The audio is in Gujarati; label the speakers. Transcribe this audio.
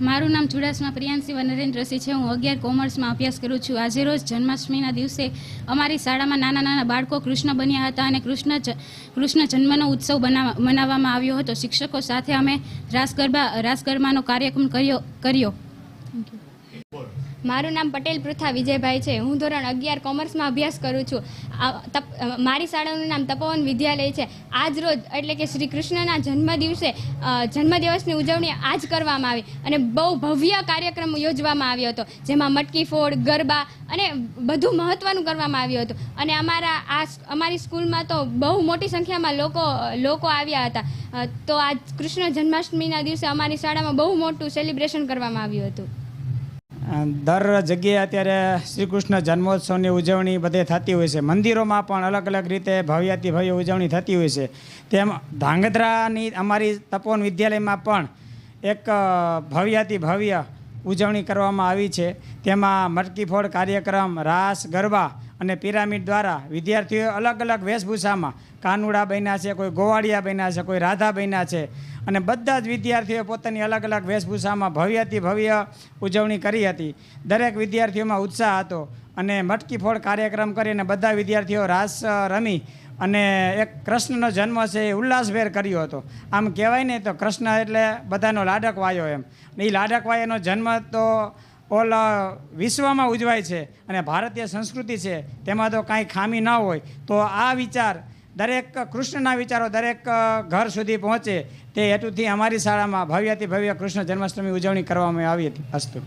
Speaker 1: મારું નામ ચુડાસમા પ્રિયાંશી નરેન્દ્રસિંહ છે. હું અગિયાર કોમર્સમાં અભ્યાસ કરું છું. આજે રોજ જન્માષ્ટમીના દિવસે અમારી શાળામાં નાના નાના બાળકો કૃષ્ણ બન્યા હતા અને કૃષ્ણ કૃષ્ણ જન્મનો ઉત્સવ મનાવવામાં આવ્યો હતો. શિક્ષકો સાથે અમે રાસ ગરબા રાસ ગરબાનો કાર્યક્રમ કર્યો કર્યો.
Speaker 2: મારું નામ પટેલ પૃથા વિજયભાઈ છે. હું ધોરણ અગિયાર કોમર્સમાં અભ્યાસ કરું છું. મારી શાળાનું નામ તપોવન વિદ્યાલય છે. આજ રોજ એટલે કે શ્રી કૃષ્ણના જન્મ દિવસે અ, જન્મદિવસની ઉજવણી આજ કરવામાં આવી અને બહુ ભવ્ય કાર્યક્રમ યોજવામાં આવ્યો હતો. જેમાં મટકી ફોડ ગરબા અને બધું મહત્ત્વનું કરવામાં આવ્યું હતું. અને અમારા આ અમારી સ્કૂલમાં તો બહુ મોટી સંખ્યામાં લોકો લોકો આવ્યા હતા. તો આજ કૃષ્ણ જન્માષ્ટમીના દિવસે અમારી શાળામાં બહુ મોટું સેલિબ્રેશન કરવામાં આવ્યું હતું.
Speaker 3: દર જગ્યાએ અત્યારે શ્રી કૃષ્ણ જન્મોત્સવની ઉજવણી બધે થતી હોય છે. મંદિરોમાં પણ અલગ અલગ રીતે ભવ્યાતિ ભવ્ય ઉજવણી થતી હોય છે. તેમ ધાંગધ્રાની અમારી તપોવન વિદ્યાલયમાં પણ એક ભવ્યાતિ ભવ્ય ઉજવણી કરવામાં આવી છે. તેમાં મટકીફોડ કાર્યક્રમ, રાસ, ગરબા અને પિરામિડ દ્વારા વિદ્યાર્થીઓ અલગ અલગ વેશભૂષામાં કાનુડા બન્યા છે, કોઈ ગોવાળિયા બન્યા છે, કોઈ રાધા બન્યા છે. અને બધા જ વિદ્યાર્થીઓ પોતાની અલગ અલગ વેશભૂષામાં ભવ્યથી ભવ્ય ઉજવણી કરી હતી. દરેક વિદ્યાર્થીઓમાં ઉત્સાહ હતો અને મટકી ફોડ કાર્યક્રમ કરીને બધા વિદ્યાર્થીઓ રાસ રમી અને એક કૃષ્ણનો જન્મ છે એ ઉલ્લાસભેર કર્યો હતો. આમ કહેવાય ને તો કૃષ્ણ એટલે બધાનો લાડક વાયો એમ. એ લાડક વાયાનો જન્મ તો ઓલ વિશ્વમાં ઉજવાય છે અને ભારતીય સંસ્કૃતિ છે તેમાં તો કાંઈ ખામી ન હોય. તો આ વિચાર દરેક કૃષ્ણના વિચારો દરેક ઘર સુધી પહોંચે તે હેતુથી અમારી શાળામાં ભવ્યથી ભવ્ય કૃષ્ણ જન્માષ્ટમી ઉજવણી કરવામાં આવી હતી. અસ્તુ.